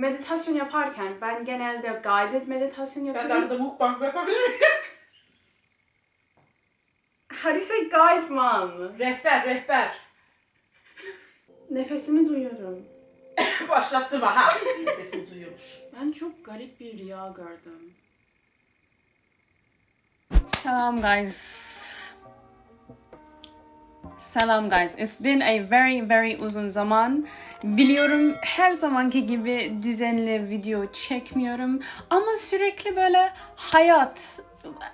meditasyon yaparken ben genelde guided meditasyon Ben de yapıyorum. arada mukbang yapabilir miyim? How do you say guide mom? rehber, rehber. Nefesimi duyuyorum. Başlattım ha. Nefesim duyuyormuş. Ben çok garip bir rüya gördüm. Selam guys. Selam guys. It's been a very very uzun zaman. Biliyorum her zamanki gibi düzenli video çekmiyorum ama sürekli böyle hayat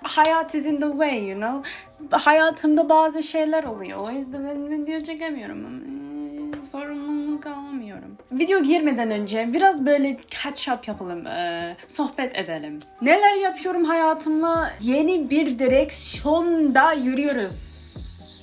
hayat is in the way, you know. Hayatımda bazı şeyler oluyor. O yüzden ben video çekemiyorum. Sorumluluk alamıyorum. Video girmeden önce biraz böyle catch up yapalım. ee, sohbet edelim. Neler yapıyorum hayatımla? Yeni bir direksiyonda yürüyoruz.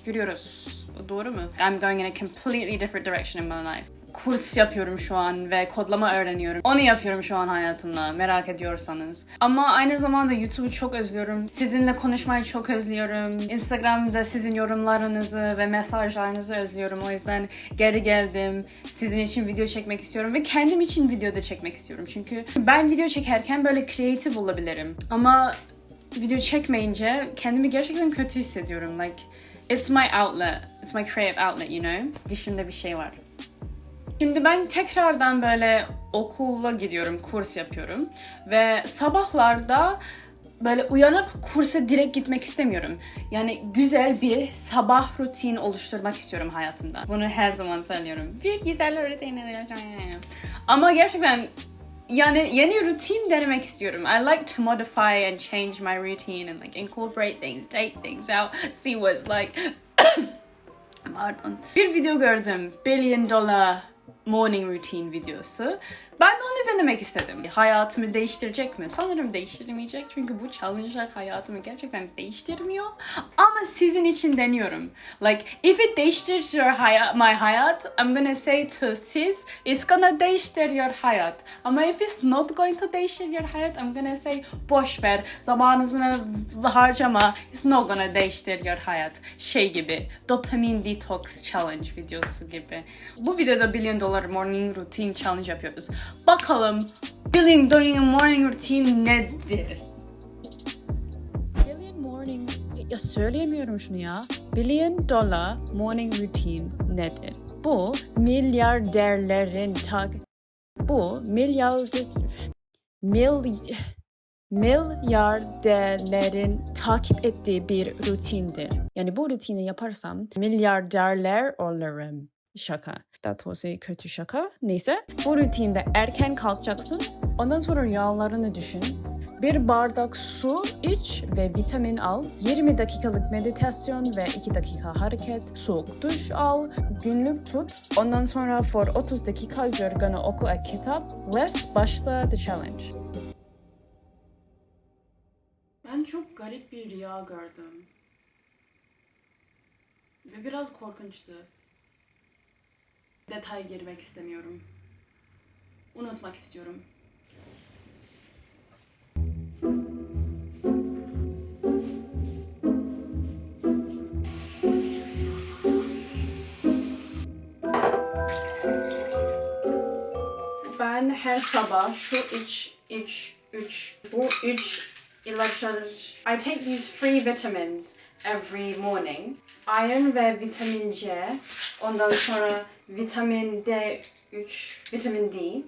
Yürüyoruz. Doğru mu? I'm going in a completely different direction in my life. Kurs yapıyorum şu an ve kodlama öğreniyorum. Onu yapıyorum şu an hayatımda merak ediyorsanız. Ama aynı zamanda YouTube'u çok özlüyorum. Sizinle konuşmayı çok özlüyorum. Instagram'da sizin yorumlarınızı ve mesajlarınızı özlüyorum. O yüzden geri geldim. Sizin için video çekmek istiyorum ve kendim için video da çekmek istiyorum. Çünkü ben video çekerken böyle kreatif olabilirim. Ama video çekmeyince kendimi gerçekten kötü hissediyorum. Like it's my outlet. It's my creative outlet, you know. Dişimde bir şey var. Şimdi ben tekrardan böyle okula gidiyorum, kurs yapıyorum ve sabahlarda böyle uyanıp kursa direkt gitmek istemiyorum. Yani güzel bir sabah rutin oluşturmak istiyorum hayatımda. Bunu her zaman söylüyorum. Bir güzel rutin. Ama gerçekten yani yeni rutin denemek istiyorum. I like to modify and change my routine and like incorporate things, take things out, see what's like. Pardon. Bir video gördüm. Billion Dollar Morning Routine videosu. Ben de onu denemek istedim. Hayatımı değiştirecek mi? Sanırım değiştirmeyecek. Çünkü bu challenge'lar hayatımı gerçekten değiştirmiyor. Ama sizin için deniyorum. Like, if it değiştirir your hayat, my hayat, I'm gonna say to siz, it's gonna değiştir your hayat. Ama if it's not going to değiştir your hayat, I'm gonna say, boş ver, zamanınızı harcama, it's not gonna değiştir your hayat. Şey gibi, dopamine detox challenge videosu gibi. Bu videoda Billion Dollar Morning Routine Challenge yapıyoruz. Bakalım Billion Dollar Morning Routine nedir? Billion Morning... Ya söyleyemiyorum şunu ya. Billion Dollar Morning Routine nedir? Bu milyarderlerin tak... Bu milyar... Mil... milyarderlerin takip ettiği bir rutindir. Yani bu rutini yaparsam milyarderler olurum. Şaka. Doğrusu kötü şaka. Neyse. Bu rutinde erken kalkacaksın. Ondan sonra rüyalarını düşün. Bir bardak su iç ve vitamin al. 20 dakikalık meditasyon ve 2 dakika hareket. Soğuk duş al. Günlük tut. Ondan sonra for 30 dakika yorganı oku a kitap. Let's başla the challenge. Ben çok garip bir rüya gördüm. Ve biraz korkunçtu. Detay girmek istemiyorum. Unutmak istiyorum. Ben her sabah şu iç, iç, üç, bu üç ilaçları... I take these three vitamins every morning. Iron ve vitamin C. Ondan sonra vitamin D3, vitamin D.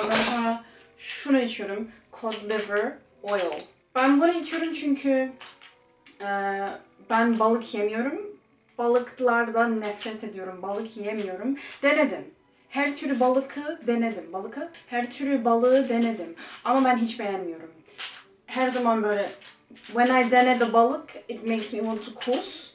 Ondan sonra şunu içiyorum. Cod liver oil. Ben bunu içiyorum çünkü e, ben balık yemiyorum. Balıklardan nefret ediyorum. Balık yemiyorum. Denedim. Her türlü balıkı denedim. Balıkı, her türlü balığı denedim. Ama ben hiç beğenmiyorum. Her zaman böyle when I dene the balık, it makes me want to kus.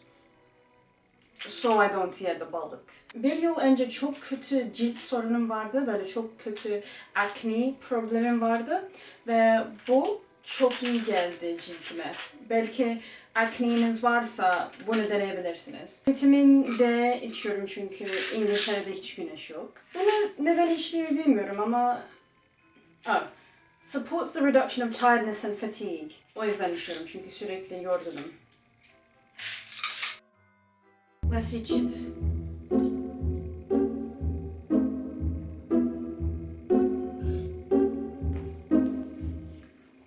So I don't eat the balık. Bir yıl önce çok kötü cilt sorunum vardı. Böyle çok kötü acne problemim vardı. Ve bu çok iyi geldi ciltime. Belki akneniz varsa bunu deneyebilirsiniz. Vitamin D içiyorum çünkü İngiltere'de hiç güneş yok. Bunu neden içtiğimi bilmiyorum ama... Oh. Supports the reduction of tiredness and fatigue. O yüzden içiyorum çünkü sürekli yorgunum. Let's eat it.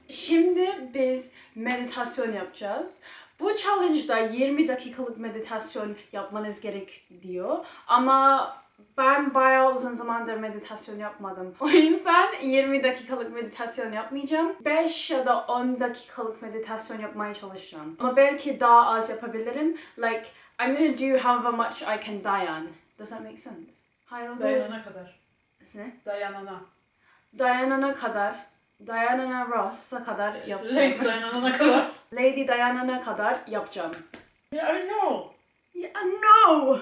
Şimdi biz meditasyon yapacağız. Bu challenge'da 20 dakikalık meditasyon yapmanız gerek diyor. Ama ben bayağı uzun zamandır meditasyon yapmadım. O yüzden 20 dakikalık meditasyon yapmayacağım. 5 ya da 10 dakikalık meditasyon yapmaya çalışacağım. Ama belki daha az yapabilirim. Like, I'm gonna do however much I can dayan. Does that make sense? Hayır o da... Dayanana kadar. Ne? Dayanana. Dayanana kadar, Dayanana Ross'a kadar yapacağım. Lady dayanana kadar. Lady Diana'na kadar yapacağım. Yeah, I know. Yeah, no!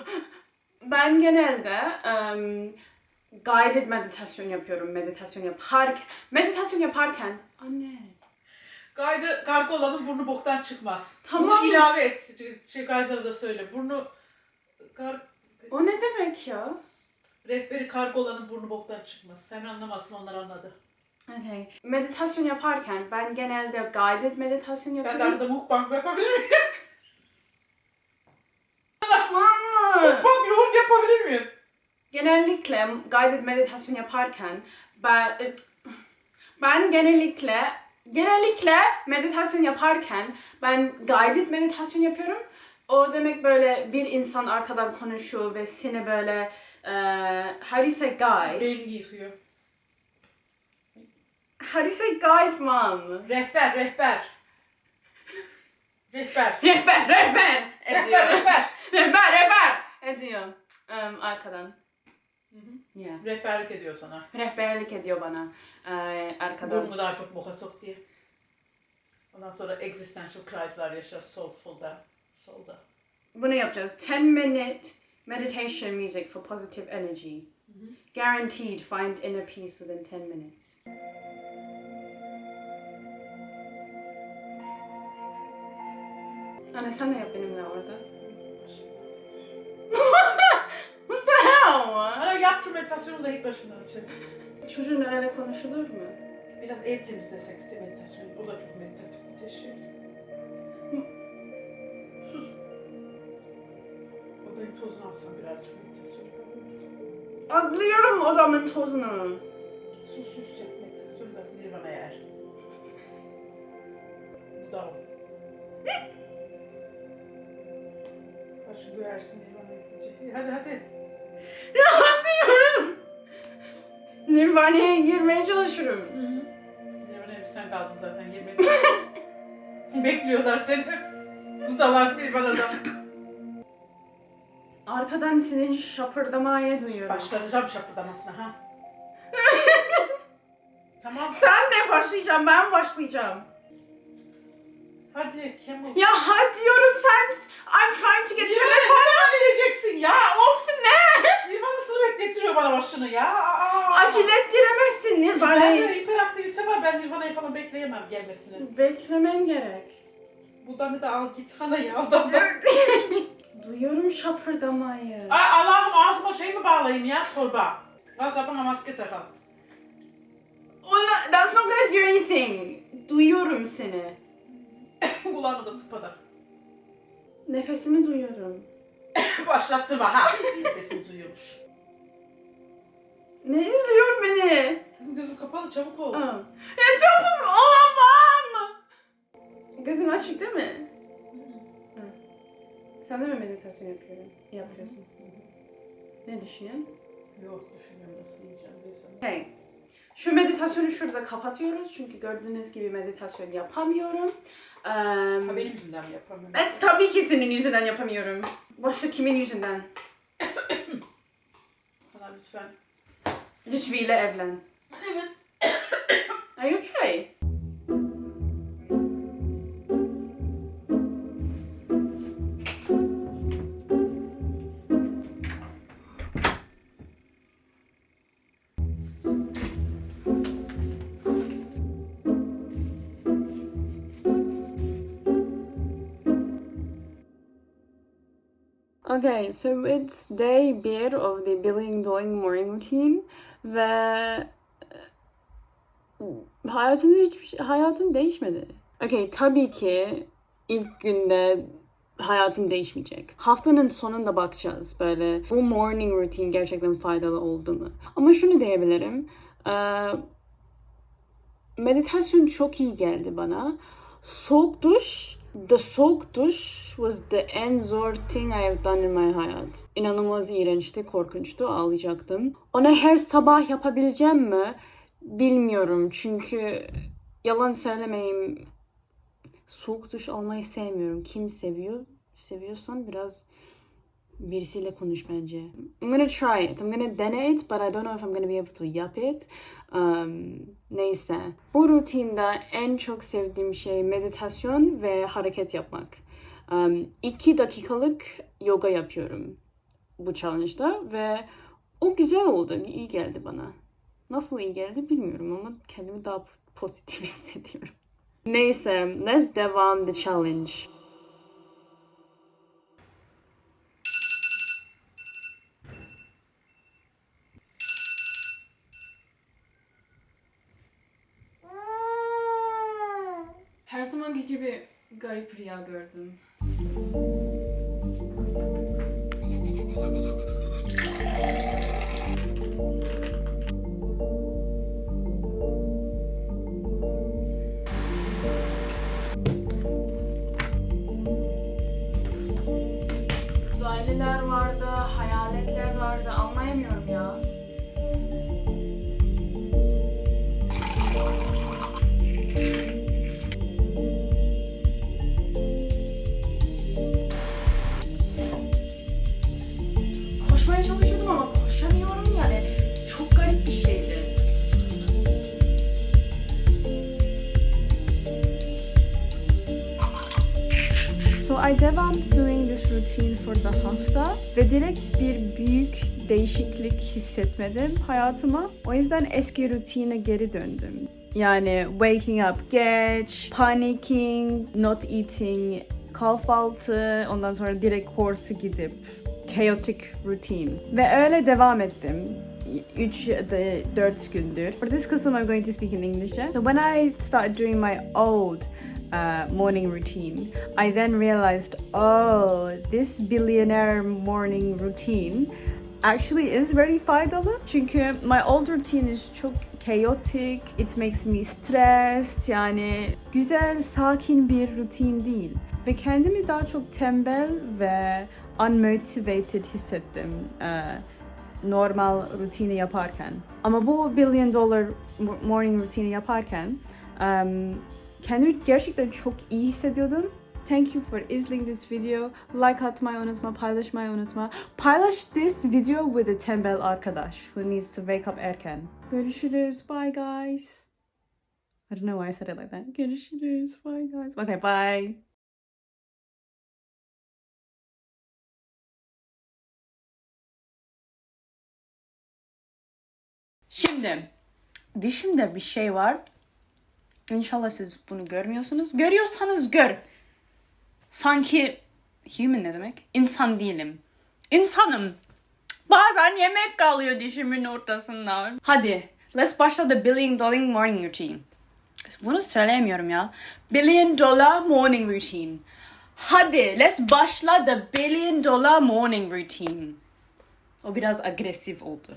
Ben genelde um, guided meditasyon yapıyorum. Meditasyon yapar meditasyon yaparken anne Gayrı kargo olanın burnu boktan çıkmaz. Tamam. Bunu ilave et. Şey Gayzar'a da söyle. Burnu kar, o ne demek ya? rehberi kargo olanın burnu boktan çıkmaz. Sen anlamazsın onlar anladı. Okay. Meditasyon yaparken ben genelde guided meditasyon Ben de yapıyorum. arada mukbang yapabilir miyim? Mama! Mukbang yoğurt yapabilir miyim? genellikle guided meditasyon yaparken ben e, ben genellikle genellikle meditasyon yaparken ben guided meditasyon yapıyorum. O demek böyle bir insan arkadan konuşuyor ve seni böyle e, how do you say guide? Beynini yıkıyor. How do you say guide mom? Rehber, rehber. Rehber. Rehber, rehber ediyor. Rehber, rehber. rehber, rehber ediyor um, arkadan. Yeah. Rehberlik ediyor sana. Rehberlik ediyor bana e, arkadan. Burnu daha çok boka sok diye. Ondan sonra existential crisis'lar yaşar soulful'da. Soul'da. Bunu yapacağız. 10 minute meditation music for positive energy. Guaranteed find inner peace within 10 minutes. Anne sen de yap benimle orada. The hell? Ana yap şu meditasyonu da ilk başından önce. Çocuğun öyle konuşulur mu? Biraz ev temizlesek işte meditasyon. O da çok meditatif bir şey. Sus. Odayı alsam birazcık meditasyon. Atlıyorum odamın tozunu. Sus sus yap meditasyon da nirvana'ya er. Bu da o. Başka duyarsan nirvana'ya gidecek. Hadi hadi. Nirvana'ya girmeye çalışıyorum. Nirvana'ya sen kaldın zaten girmedin. Bekliyorlar seni. Dudalar nirvana'dan. Arkadan senin şapırdamaya duyuyorum. Başlatacağım şapırdamasına ha. tamam. Sen ne başlayacağım ben başlayacağım. Hadi Kemal. Ya hadi diyorum sen I'm trying to get to Nirvana'ya vereceksin ya. Of Ne? Nirvana'sını beklettiriyor bana başını ya. Aa. Acele ettiremezsin Ben Nirvana'yı. de hiperaktivite var. Ben Nirvana'yı falan bekleyemem gelmesini. Beklemen gerek. Budanı da al git hana ya odamda. Duyuyorum şapırdamayı. Ay Allah'ım ağzıma şey mi bağlayayım ya torba. Al kafana maske takalım. Ona, that's not gonna do anything. Duyuyorum seni. Kulağını da tıpadak. Nefesini duyuyorum. Başlattırma ha. Nefesini duyuyormuş. Ne izliyor beni? Kızım gözüm kapalı çabuk ol. Aa. Ya çabuk olamam. Gözün açık değil mi? Sen de mi meditasyon yapıyorum? Yapıyorsun. Ne düşünüyorsun? Yok düşünüyorum nasıl yiyeceğim diye sana. Okay. Şu meditasyonu şurada kapatıyoruz çünkü gördüğünüz gibi meditasyon yapamıyorum. Eee, Ha benim yüzümden mi yapamıyorum? e, tabii ki senin yüzünden yapamıyorum. Başka kimin yüzünden? Bana lütfen. Lütfi ile evlen. Evet. Are you okay? Okay, so it's day 1 of the Billing Doing morning routine ve e, hayatımda hiçbir şey, hayatım değişmedi. Okay, tabii ki ilk günde hayatım değişmeyecek. Haftanın sonunda bakacağız böyle bu morning routine gerçekten faydalı oldu mu? Ama şunu diyebilirim. eee, meditasyon çok iyi geldi bana. soğuk duş The soğuk duş was the en zor thing I have done in my hayat. İnanılmaz iğrençti, korkunçtu, ağlayacaktım. Onu her sabah yapabileceğim mi? Bilmiyorum çünkü yalan söylemeyeyim. Soğuk duş almayı sevmiyorum. Kim seviyor? Seviyorsan biraz birisiyle konuş bence. I'm gonna try it. I'm gonna dene it, but I don't know if I'm gonna be able to yap it. Um, neyse. Bu rutinde en çok sevdiğim şey meditasyon ve hareket yapmak. Um, iki dakikalık yoga yapıyorum bu challenge'da ve o güzel oldu. iyi geldi bana. Nasıl iyi geldi bilmiyorum ama kendimi daha pozitif hissediyorum. Neyse, let's devam the challenge. Her zamanki gibi garip rüya gördüm. The hafta ve direkt bir büyük değişiklik hissetmedim hayatıma. O yüzden eski rutine geri döndüm. Yani waking up geç, panicking, not eating, kahvaltı, ondan sonra direkt course'a gidip chaotic routine. Ve öyle devam ettim. 3 de 4 gündür. For this kısım I'm going to speak in English. So when I started doing my old uh, morning routine, I then realized, oh, this billionaire morning routine actually is very faydalı. Çünkü my old routine is çok chaotic, it makes me stress, yani güzel, sakin bir rutin değil. Ve kendimi daha çok tembel ve unmotivated hissettim. eee, normal rutini yaparken. Ama bu billion dollar mo- morning rutini yaparken um, kendimi gerçekten çok iyi hissediyordum. Thank you for izleying this video. Like atmayı unutma, paylaşmayı unutma. Paylaş this video with a tembel arkadaş who needs to wake up erken. Görüşürüz. Bye guys. I don't know why I said it like that. Görüşürüz. Bye guys. Okay, bye. Şimdi dişimde bir şey var. İnşallah siz bunu görmüyorsunuz. Görüyorsanız gör. Sanki human ne demek? İnsan değilim. İnsanım. Bazen yemek kalıyor dişimin ortasında. Hadi let's başla the billion dollar morning routine. Bunu söyleyemiyorum ya. Billion dollar morning routine. Hadi let's başla the billion dollar morning routine. O biraz agresif oldu.